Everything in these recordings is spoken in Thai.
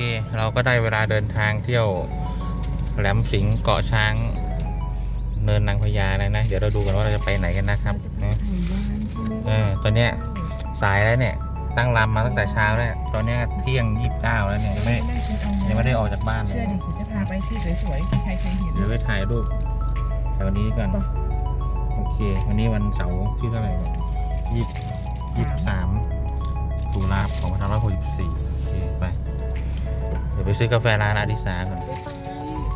เคเราก็ได้เวลาเดินทางเที่ยวแหลมสิงห์เกาะช้าง เนินนางพญาแล้วนะ เดี๋ยวเราดูกันว่าเราจะไปไหนกันนะครับนะเออตอนเนี้ยสายแล้วเนี่ย ตั้งลำมาตั้งแต่เช้าแล้ว ตอนเนี้ยเที่ยงยี่สิบเก้าแล้วเนี่ยยังไม่ยังไม่ได้ออกจากบ้านเลเชื่อยดิผมจะพาไปที่สวยๆใครเคยเห็นเดี๋ยวไปถ่ายรูปแถวนี้ก่อนโอเค วันนี้วันเสาร์ที่เท่าไหร่เนี่ยยี่ยี่สิบสามตุลาสองพันห้าร้อยหกสิบสี่โอเคไปเดี๋ยวไปซื้อกาแฟร้านอาดิสาก่อน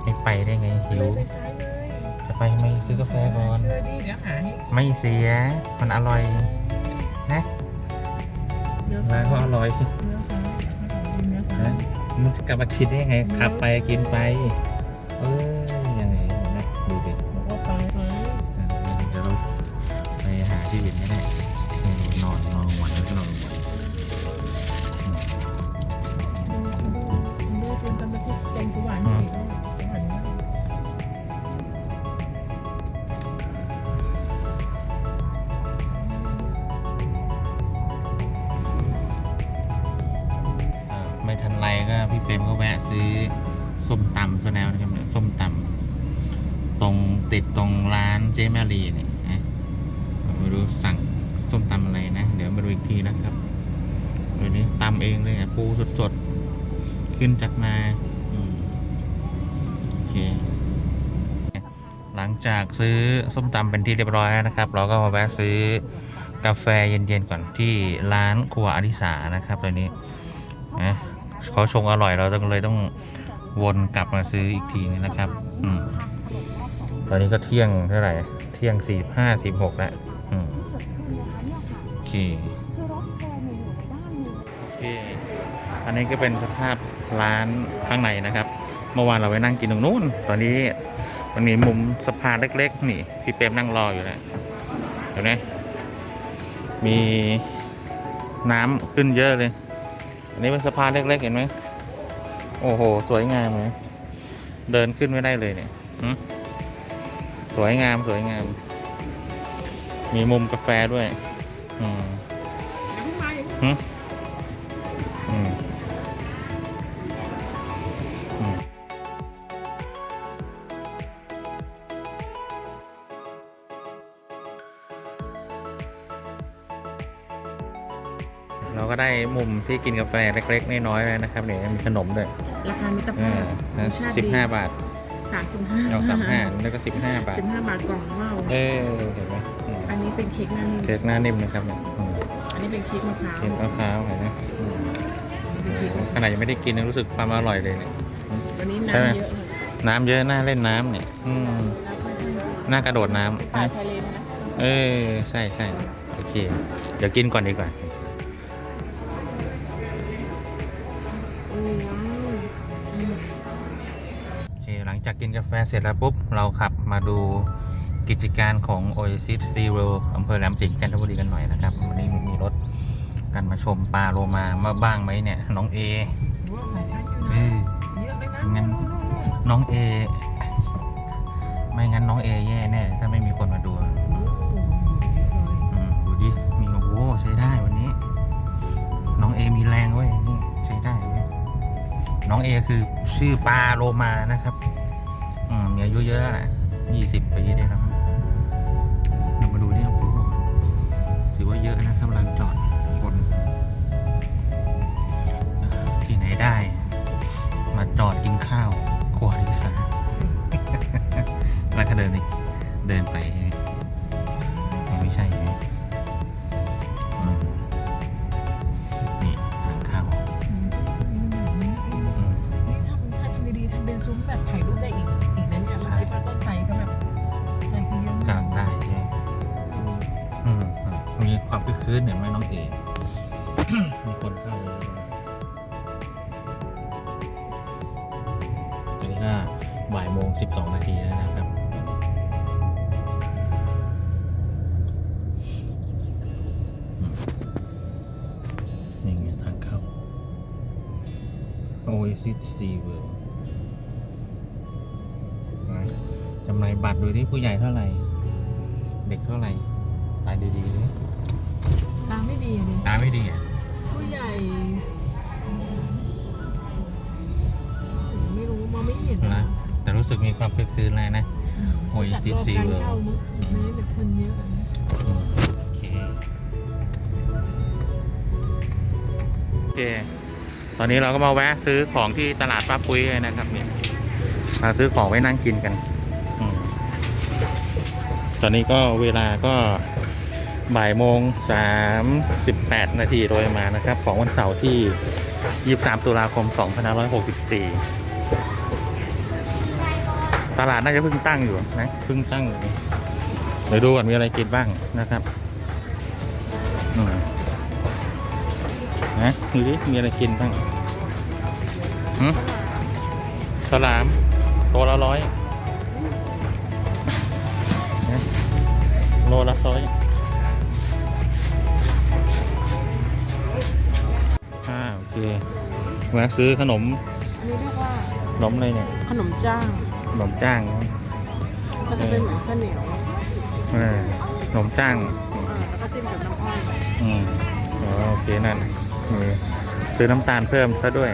ไม่ไปได้ไงหิวไปซ้ายเลยจะไปไม่ซื้อกาแฟก่อนเชื่อดิเดี๋ยวหาให้ไม่เสียมันอร่อยนะเนื้อร้าซ้านยก็อร่อยเนื้อซ้ายเนื้อซ้านะยมันจะกลับมาคิดได้ไงขับไปกินไป ซื้อส้มตำเป็นที่เรียบร้อยนะครับ เราก็มาแวะซื้อกาแฟเย็นๆก่อนที่ร้านครัวอริสานะครับตอนนี้นะเขาชงอร่อยเราต้องเลยต้องวนกลับมาซื้ออีกทีนึงนะครับ อืมตอนนี้ก็เที่ยงเท่าไหร่ เที่ยงสี่ห้าสิบหกแล้วอืมโอเคโอเค อันนี้ก็เป็นสภาพร้านข้างในนะครับ เมื่อวานเราไปนั่งกินตรงนู้น ตอนนี้ มันมีมุมสะพานเล็ก ๆ นี่ พี่เปมนั่งรออยู่แล้วเห็นไหมมีน้ำขึ้นเยอะเลย อันนี้เป็นสะพานเล็ก ๆ เห็นไหมโอ้โห สวยงามเลยเดินขึ้นไม่ได้เลยเนี่ยสวยงามสวยงาม มีมุมกาแฟด้วย อืม เราก็ได้มุมที่กินกาแฟเล็กๆน้อยๆแล้วนะครับเนี่ยมีขนมด้วยราคามิตรเอภาอพรสชาติสิบดีห้าบาทสามสิบห้าเอาสามห้าแล้วก็สิบห้าบาทสิบห้าบาทกล่องว้าวเออเห็นไหมอืมอันนี้เป็นเค้กหน้านิ่มเค้กหน้านิ่มนะครับเนี่ยอืมอันนี้เป็นเค้กมะพร้าวเค้กมะพร้าวเห็นไหมอืมเป็นเค้กมะพขร้าวนาดยังไม่ได้กินยังรู้สึกความอร่อยเลยเนี่ยวันนี้ใช่ไหมน้ำเยอะเลยน้ำเยอะน่าเล่นน้ำเนี่ยอืมน่ากระโดดน้ำป่านะชายเลนนะเออใช่ใช่โอเค เดี๋ยวกินก่อนดีกว่า ฟเสร็จแล้วปุ๊บ เราขับมาดูกิจการของ Oasis Sea World อำเภอแหลมสิงห์จันทบุรีกันหน่อยนะครับ วันนี้มีรถกันมาชมปลาโลมามาบ้างไหมเนี่ย น้องเอเอองั้นน้องเอ ไม่งั้นน้องเอแย่แน่ ถ้าไม่มีคนมาดูดูดิ มีโอ้โหใช้ได้วันนี้ น้องเอมีแรงเว้ยนี่ใช้ได้เว้ยน้องเอคือชื่อปลาโลมานะครับ อืมมีอายุเยอะนะยี่สิบปีได้แล้วเรามาดูนี่โอ้โหถือว่าเยอะนะครับลานจอดคนที่ไหนได้ มาจอดกินข้าวครัวดิสาแล้วก็เดินอีกเดินไป ความคึกคืนเห็นไหมน้องเอ มีคนเข้าเลยตอนนี้ก็บ่ายโมงสิบสองนาทีแล้วนะครับนี่ไงทางเข้า Oasis Sea World จำหน่ายบัตรดูที่ผู้ใหญ่เท่าไหร่ เด็กเท่าไหร่ ตายดีๆเลย ดีดิตาไม่ดีอะผู้ใหญ่ ไม่รู้มอไม่เห็นะแต่รู้สึกมีความคึกคืนเลยนะหวยจัดซีรอซีการเวิร์ช่ามั้งอืม ไม่แบบคนเยอะนะโอเค โอเค ตอนนี้เราก็มาแวะซื้อของที่ตลาดป้าปุ้ยเลยนะครับเนี่ย มาซื้อของไว้นั่งกินกันอตอนนี้ก็เวลาก็ บ่ายโมงสามสิบแปดนาทีโดยมานะครับ ของวันเสาร์ที่ 23 ตุลาคม 2564 ตลาดน่าจะเพิ่งตั้งอยู่นะเพิ่งตั้งอยู่เดี๋ยวดูก่อนมีอะไรกินบ้างนะครับนะดูดิมีอะไรกินบ้างหืมฉลาม ตัวละร้อยโลละร้อย อ่าโอเคแวะซื้อขนมอันนี้เรียกว่าขนมอะไรเนี่ยขนมจ้างขนมจ้างก็จะเป็นเหมือนข้าวเหนียวเออขนมจ้างอ่าแล้วก็จิ้มกับน้ำอ้อยอืมอ๋อโอเคนั่นเออซื้อน้ำตาลเพิ่มซะด้วย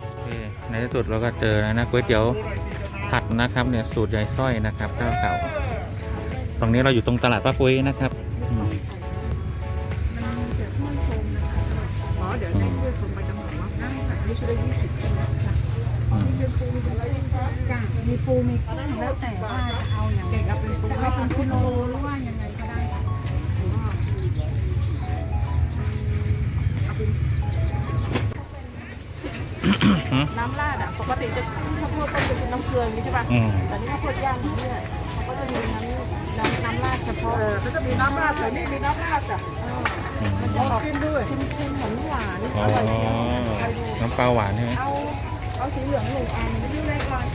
โอเคในที่สุดเราก็เจอแล้วนะก๋วยเตี๋ยวผัดนะครับเนี่ยสูตรยายสร้อยนะครับเจ้าเก่า ตรงนี้เราอยู่ตรงตลาดป้าปุ้ยนะครับอืมนะคะอ๋อเดี๋ยวให้ช่วยคนไปจำหน่ายว่าได้ค่ะนี่ชุดละยี่สิบใช่ะอืมเป็นปูมีอะไรจ้ามีปูมีกุ้งแล้วแต่ว่าจะเอาอย่างเก่งกับเป็นปูจะเอาเป็นกิโลหรือว่ายังไงก็ได้ค่ะน้ำราดอะปกติจะข้าวโพดต้มจะเป็นน้ำเกลืออย่างนี้ใช่ป่ะอืมแต่นี่ข้าวโพดย่างนี่เนี่ยเขาก็จะมีน้ำ น้ำน้ำราดเฉพาะเออก็จะมีน้ำราดแต่นี่มีน้ำราดอะอืมมันจะออกเค็มด้วยเค็มๆหวานหวานๆอ๋ออร่อยดีไปดูน้ำปลาหวานใช่ไหมเอาเอาสีเหลืองหนึ่งอันที่แรกก่อน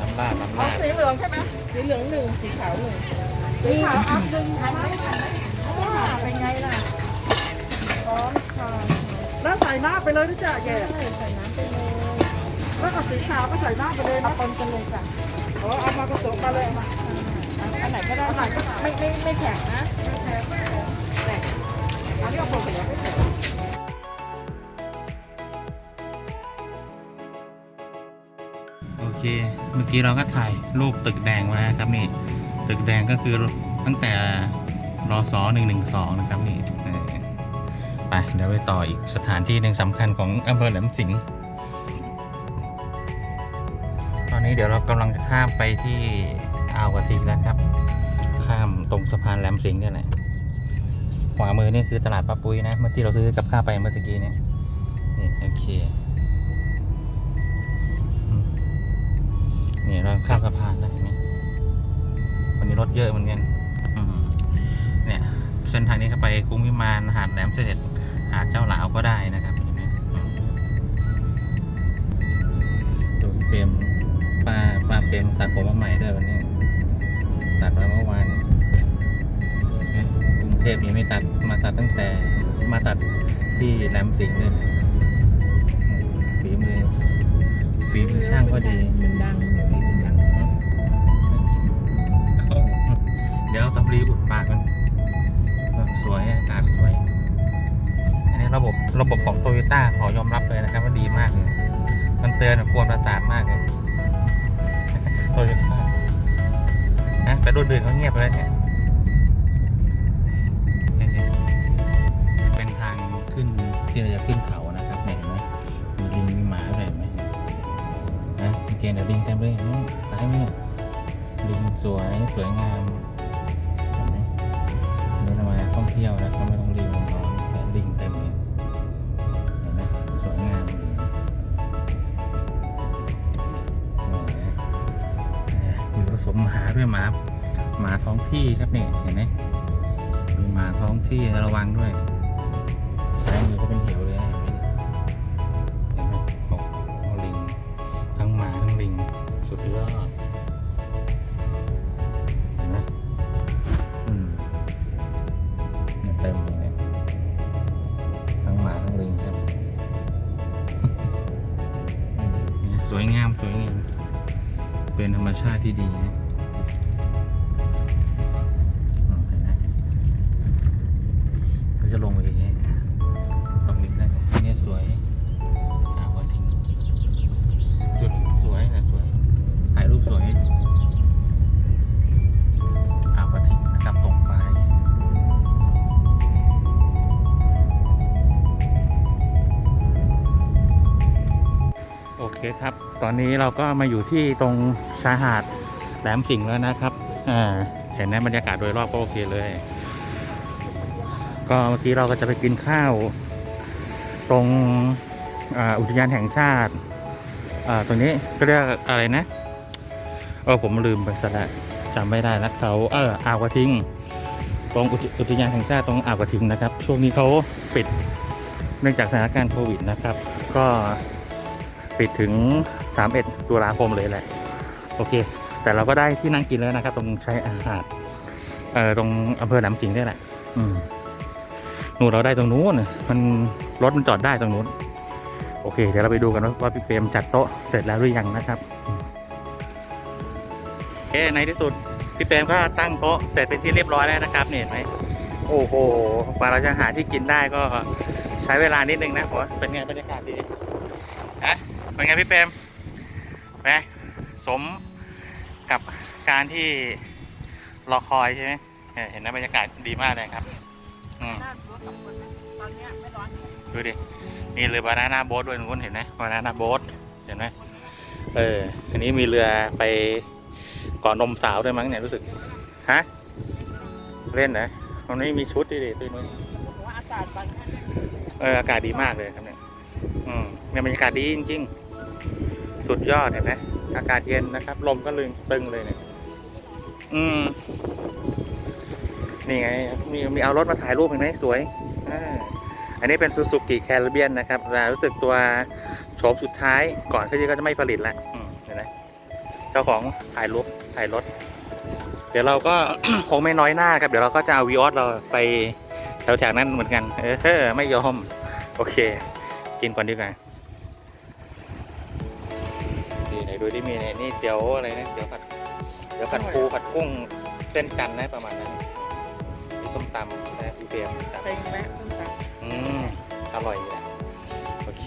น้ำราดน้ำเอาราดสีเหลืองใช่ไหมสีเหลืองหนึ่งสีขาวหนึ่งสีขาวอัพหนึ่งทันไหมทันไหมอ่าเป็นไงล่ะพร้อมค่ะแล้วใส่หน้าไปเลยนะจ๊ะแกใส่น้ำไปเลยแล้วกับสีขาวก็ใส่หน้าไปเลยเอานะปนกันเลยจ้ะอ๋อเอามาผสมกันเลยเอามาอัน ไหนก็ได้ไหนก็ไม่ไม่ไม่แข็งนะไม่แข็งอันนี้เอาปนกันแล้วไม่แข็งโอเค เมื่อกี้เราก็ถ่ายรูปตึกแดงไว้นะครับนี่ ตึกแดงก็คือตั้งแต่รอสอหนึ่งหนึ่งสองนะครับนี่ไปเดี๋ยวไปต่ออีกสถานที่หนึ่งสำคัญของอำเภอแหลมสิงห์ตอนนี้เดี๋ยวเรากำลังจะข้ามไปที่อ่าวกระทิงแล้วครับ สะพานแหลมสิงห์เนี่ยแหละขวามือนี่คือตลาดป้าปุ้ยนะ เมื่อที่เราซื้อกับข้าวไปเมื่อตะกี้เนี่ยนี่โอเคนี่เราข้ามสะพานแล้วเห็นไหมวันนี้รถเยอะเหมือนกันเนี่ยเส้นทางนี้ก็ไปกรุงวิมานหาดแหลมเสด็จหาดเจ้าหลาวก็ได้นะครับเห็นไหมดูเปรมป้าป้าเปรมตัดผมมาใหม่ด้วยวันนี้ตัดมาเมื่อวาน เทพยังไม่ตัดมาตัดตั้งแต่มาตัดที่แหลมสิงห์เลยฝีมือฝีมือช่างก็ดีมันดังเดี๋ยวนี้มันดังเดี๋ยวสับรีอุดปากมันสวยอากาศสวย อันนี้ระบบระบบของโตโยต้าขอยอมรับเลยนะครับว่าดีมากเลยมันเตือนกวนประสาทมากเลยโตโยต้านะแต่รุ่นอื่นเขาเงียบไปแล้วเนี่ย ที่เราจะขึ้นเขานะครับเห็นไหมมีลิงมีหมาด้วยเห็นไหมนะมีเกณฑ์เดี๋ยวลิงเต็มเลยซ้ายมือลิงสวยสวยงามเห็นไหมนนี้เรามาท่องเที่ยวนะก็ไม่ต้องรีบร้อนแต่ลิงเต็มเลยเห็นไหมสวยงามนี่มีผสมหมาด้วยหมาหมาท้องที่ครับนี่เห็นไหมมีหมาท้องที่ระวังด้วย ซ้า เคครับ ตอนนี้เราก็มาอยู่ที่ตรงชายหาดแหลมสิงห์แล้วนะครับอ่าเห็นไหมบรรยากาศโดยรอบก็โอเคเลย ก็เมื่อกี้เราก็จะไปกินข้าว ตรงอ,อุทยานแห่งชาติตรงนี้ก็เรียกอะไรนะเออผมลืมไปซะแล้วจำไม่ได้แล้วเขาเอออ่าวกระทิงตรงอุทอุทยานแห่งชาติตรงอ่าวกระทิงนะครับ ช่วงนี้เขาปิดเนื่องจากสถานการณ์โควิดนะครับ ก็ ปิดถึง 31 ตุลาคมเลยแหละ โอเค แต่เราก็ได้ที่นั่งกินแล้วนะครับ ตรงชายหาดเอ่อตรงอำเภอแหลมสิงห์นี่แหละ อืมหนูเราได้ตรงนู้นมันรถมันจอดได้ตรงนู้น โอเค เดี๋ยวเราไปดูกันว่าว่าพี่เปรมจัดโต๊ะเสร็จแล้วหรือยังนะครับโอเคในที่สุดพี่เปรมก็ตั้งโต๊ะเสร็จเป็นที่เรียบร้อยแล้วนะครับเห็นไหมโอ้โหกว่าเราจะหาที่กินได้ก็ใช้เวลานิดนึงนะผมเป็นไงบรรยากาศดี เป็นไงพี่เปรมแหมสมกับการที่รอคอยใช่ไหมเออเห็นนะบรรยากาศดีมากเลยครับอืมตอนเนี้ยไม่ร้อนดูดิมีเรือบานาน่าโบ๊ทด้วยนู้นเห็นไหมบานาน่าโบ๊ทเห็นไหมเอออันนี้มีเรือไปเกาะนมสาวด้วยมั้งเนี่ยรู้สึกฮะเล่นนะตรงนี้มีชุดดิดิตัวนู้นผมว่าอากาศตอนเนี้ยเอออากาศดีมากเลยครับเนี่ยอืมเนี่ยบรรยากาศดีจริง ๆ สุดยอดเห็นไหมอากาศเย็นนะครับ ลมก็ลึงตึงเลยเนี่ยอืมนี่ไงมีมีเอารถมาถ่ายรูปเห็นไหมสวยอ่าอันนี้เป็นซูซูกิแคริเบียนนะครับแต่รู้สึกตัวโฉมสุดท้ายก่อนที่ก็จะไม่ผลิตแล้วอืมเห็นไหมเจ้าของถ่ายรูปถ่ายรถ เดี๋ยวเราก็คงไม่น้อยหน้าครับ เดี๋ยวเราก็จะเอาวีออสเราไปแถวๆนั้นเหมือนกัน เออไม่ยอม โอเค กินก่อนดีกว่า ดูที่มีเนี่ยนี่เดี๋ยวอะไรนะเดี๋ยวผัดเดี๋ยวผัดปูผัดกุ้งเส้นจันทร์นะประมาณนั้นมีส้มตำนะพี่เบียร์ส้มตเซ็งแม่คุณตาำอืมอร่อยอยู่แหละโอเค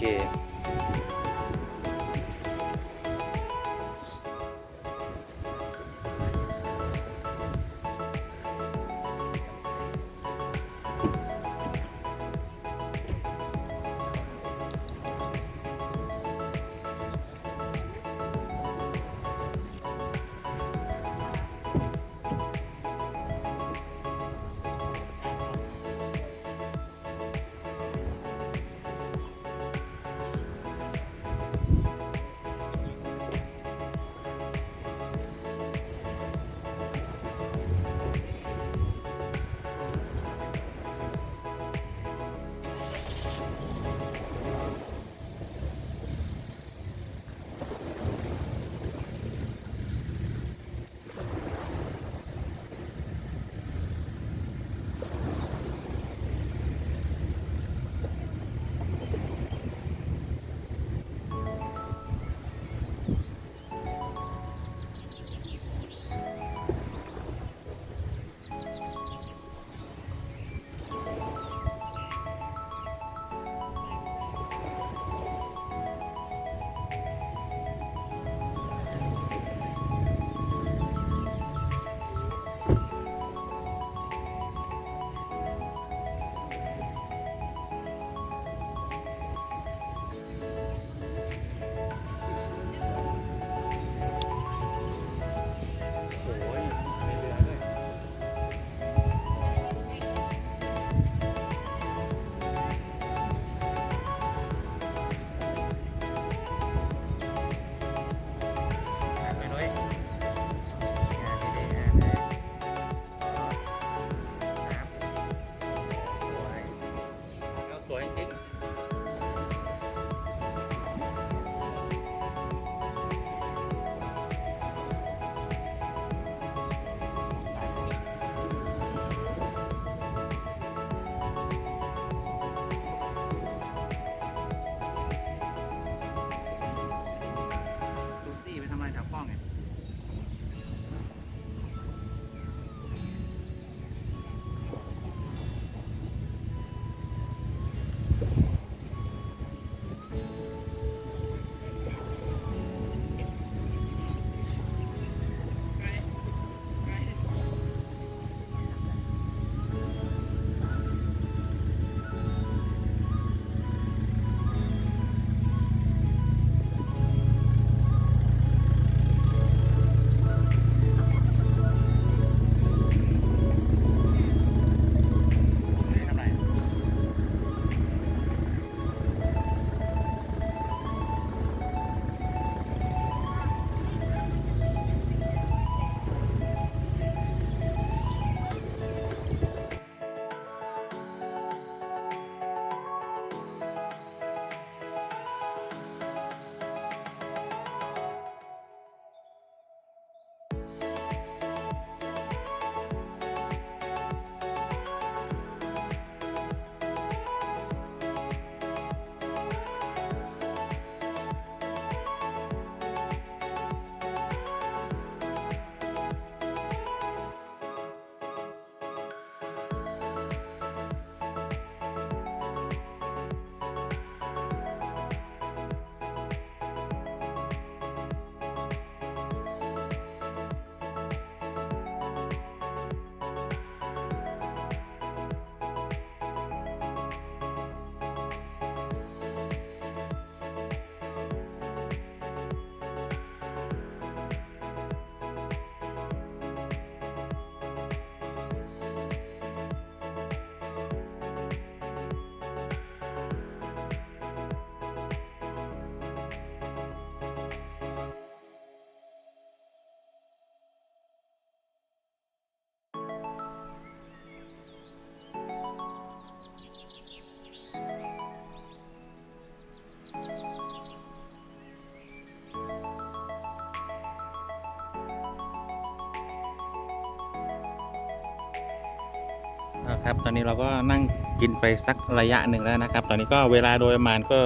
นะครับ ตอนนี้เราก็นั่งกินไปสักระยะหนึ่งแล้วนะครับ ตอนนี้ก็เวลาโดยประมาณก็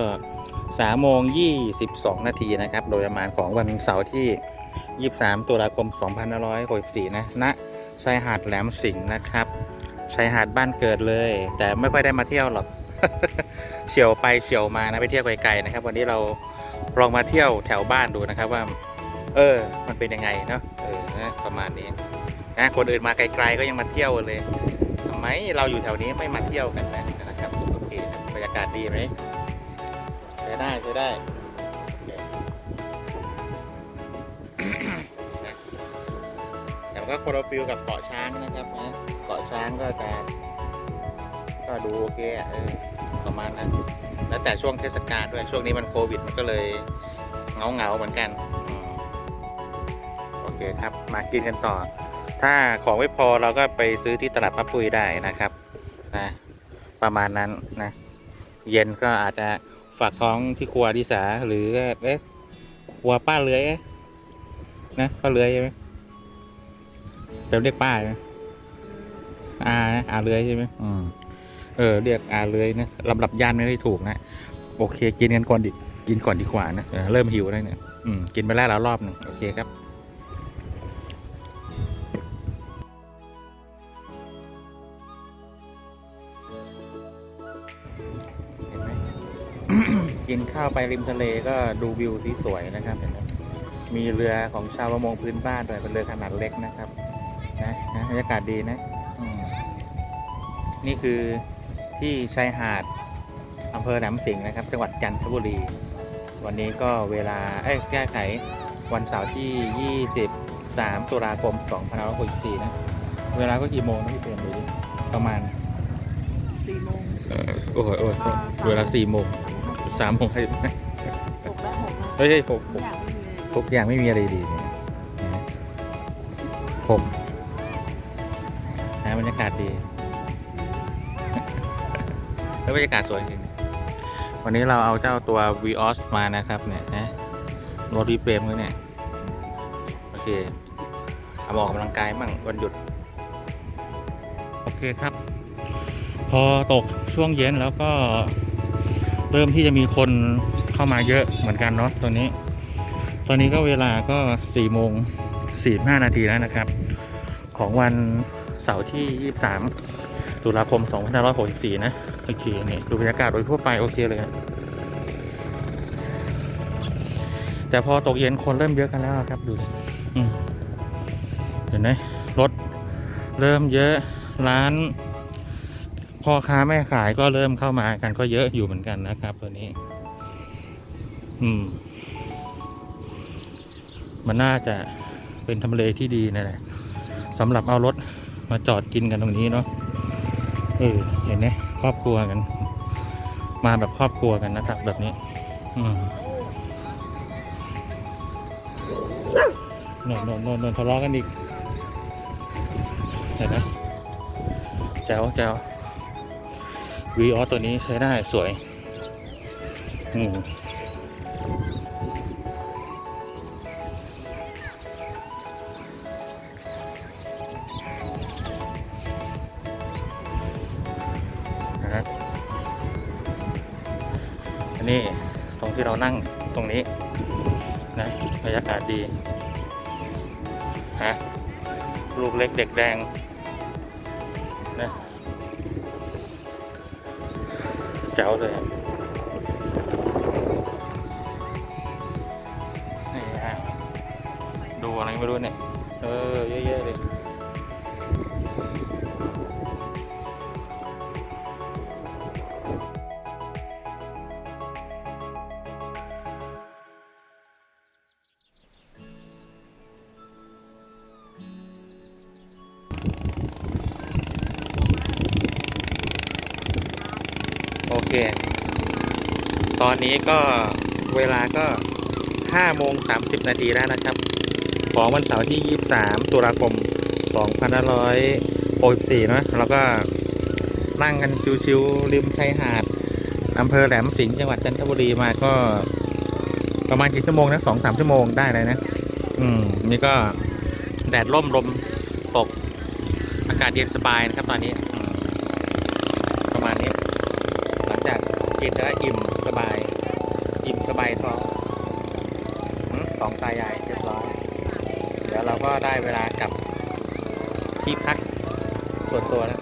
3โมง22นาทีนะครับ โดยประมาณของวันเสาร์ที่23ตุลาคม2564นะณชายหาดแหลมสิงห์นะครับชายหาดบ้านเกิดเลย แต่ไม่ค่อยได้มาเที่ยวหรอกเฉียวไปเฉียวมานะไปเที่ยวไกลๆนะครับ วันนี้เราลองมาเที่ยวแถวบ้านดูนะครับว่า เออ มันเป็นยังไงเนาะเออประมาณนี้นะคนอื่นมาไกลๆก็ยังมาเที่ยวเลยำไมเราอยู่แถวนี้ไม่มาเที่ยวกันนะนะครับโอเคนะบรรยากาศดีไหมใช้ได้ใช้ได้โอเคนะแต่ก็คนละฟิลกับเกาะช้างนะครับนะเกาะช้างก็จะก็ดูโอเคเออประมาณนั้นแล้วแต่ช่วงเทศกาลด้วยช่วงนี้มันโควิดมันก็เลยเงาเงาเหมือนกันอโอเคครับมากินกันต่อ ถ้าของไม่พอเราก็ไปซื้อที่ตลาดป้าปุยได้นะครับนะประมาณนั้นนะเย็นก็อาจจะฝากท้องที่ครัวดิสาหรือเอ๊ะครัวป้าเลื้อยนะป้าเลื้อยใช่ไหมจะเรียกป้าใช่ไหมอานะอาเลื้อยใช่ไหมอืมเออเรียกอาเลยนะลำดับย่านไม่ได้ถูกนะโอเค กินกันก่อนดิกินก่อนดีกว่านะเออเริ่มหิวแล้วเนี่ยอืมกินไปแล้วแล้วรอบหนึ่งโอเคครับ กินข้าวไปริมทะเลก็ดูวิวสีสวยนะครับเห็นไหมมีเรือของชาวประมงพื้นบ้านด้วยเป็นเรือขนาดเล็กนะครับนะนะบรรยากาศดีนะอืมนี่คือที่ชายหาดอำเภอแหลมสิงห์นะครับ จังหวัดจันทบุรี วันนี้ก็เวลาเอ้ยแก้ไขวันเสาร์ที่ 23 ตุลาคม2564นะ เวลาก็กี่โมงนะพี่เปรมดูดิประมาณสี่โมงโอ้ยโอ้ยโอ้ยอ่าเวลา4โมง 3โมงให้หกและหกนะเฮ้ยเฮ้ยหกหกอย่างไม่มีเลยทุกอย่างไม่มีอะไรดีเนี่ยนะหกนะบรรยากาศดี แล้วบรรยากาศสวยจริงๆวันนี้เราเอาเจ้าตัว v ีออสมานะครับเนี่ยนะรถวีเปรมเลยเนี่ย โอเคเอามาออกกำลังกายมั่งวันหยุด โอเคครับ พอตกช่วงเย็นแล้วก็ เริ่มที่จะมีคนเข้ามาเยอะเหมือนกันเนาะตรงนี้ ตอนนี้ก็เวลาก็4โมง45นาทีแล้วนะครับ ของวันเสาร์ที่ 23 ตุลาคม 2564 นะโอเคเนี่ยดูบรรยากาศโดยทั่วไปโอเคเลยอะแต่พอตกเย็นคนเริ่มเยอะกันแล้วครับดูดิอืมเห็นไหมรถเริ่มเยอะร้าน พ่อค้าแม่ขายก็เริ่มเข้ามากันก็เยอะอยู่เหมือนกันนะครับ ตัวนี้ อืม มันน่าจะเป็นทำเลที่ดีนั่นแหละสำหรับเอารถมาจอดกินกันตรงนี้เนาะเออเห็นไหมครอบครัวกัน มาแบบครอบครัวกันนะครับ แบบนี้ อืมน่นน่นน่นน่นทะเลาะกันอีกเห็นไหมแจ๋วแจ๋ว วีออตัวนี้ใช้ได้สวยอืมนะฮะอันนี้ตรงที่เรานั่งตรงนี้นะบรรยากาศดีฮะลูกเล็กเด็กแดง จ๋วเลยนี่ฮะดูอะไรไม่รู้เนี่ย เออเยอะๆเลย อนนี้ก็เวลาก็5โมง30 นาทีแล้วนะครับ ของวันเสาร์ที่ 23 ตุลาคม2564นะแล้วก็นั่งกันชิวๆริมชายหาดอำเภอแหลมสิงห์จังหวัดจันทบุรีมาก็ประมาณกี่ชั่วโมงนะสองสามชั่วโมงได้เลยนะ อืม นี่ก็แดดร่มลมตก อากาศเย็นสบายนะครับตอนนี้ ประมาณนี้ หลังจากกินแล้วอิ่มายอิ่มสบายท้องสองตายายเรียบร้อย เดี๋ยวเราก็ได้เวลากลับที่พักส่วนตัวแล้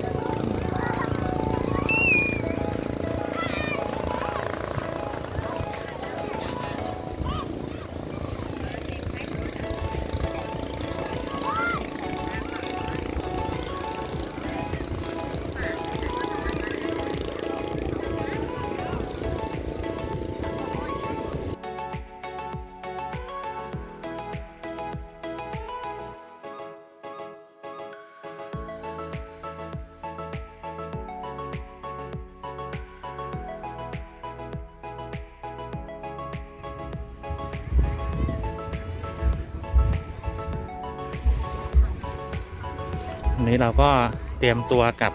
นนี้เราก็เตรียมตัวกลับ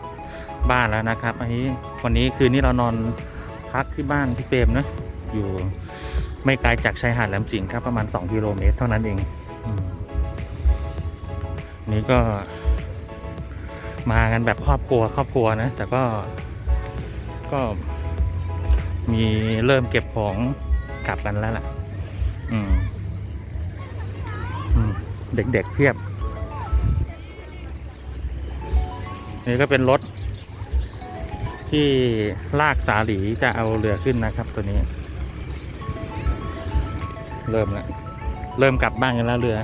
บ้านแล้วนะครับ อันนี้วันนี้คืนนี้เรานอนพักที่บ้านที่เปรมนะอยู่ไม่ไกลจากชายหาดแหลมสิงห์ครับประมาณ 2 กิโลเมตรเท่านั้นเองอนี่ก็มากันแบบครอบครัวครอบครัวนะ แต่ก็ก็มีเริ่มเก็บของกลับกันแล้วล่ะ อืมเด็กๆเพียบ นี่ก็เป็นรถ ที่ลากสาหลีจะเอาเรือขึ้นนะครับ ตัวนี้ เริ่มแล้วเริ่มกลับบ้านกันแล้วเรือ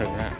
ถึงนะ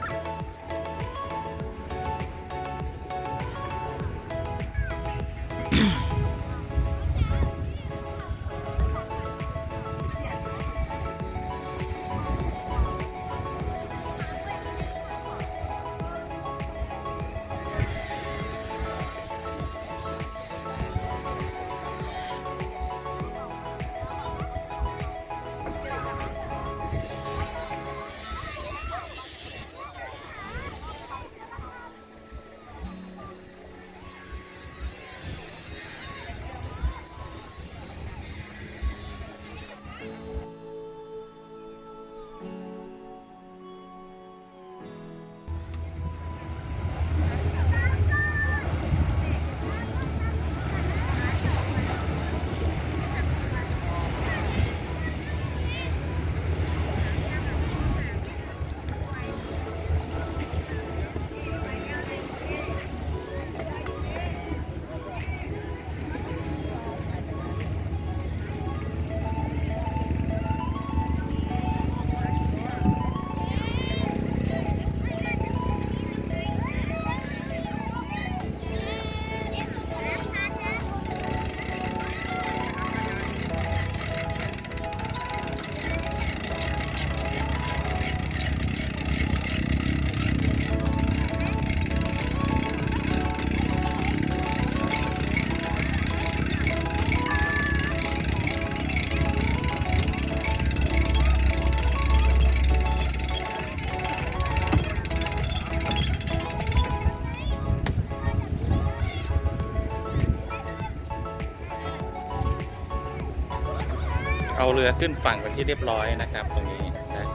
รือขึ้นฝั่งเป็นที่เรียบร้อยนะครับ ตรงนี้นะ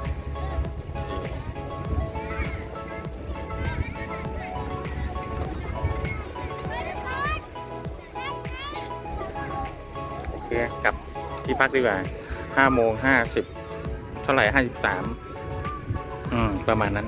โอเคกลับที่พักดีกว่าห้าโมงห้าสิบเท่าไหร่ห้าสิบสามอืม ประมาณนั้น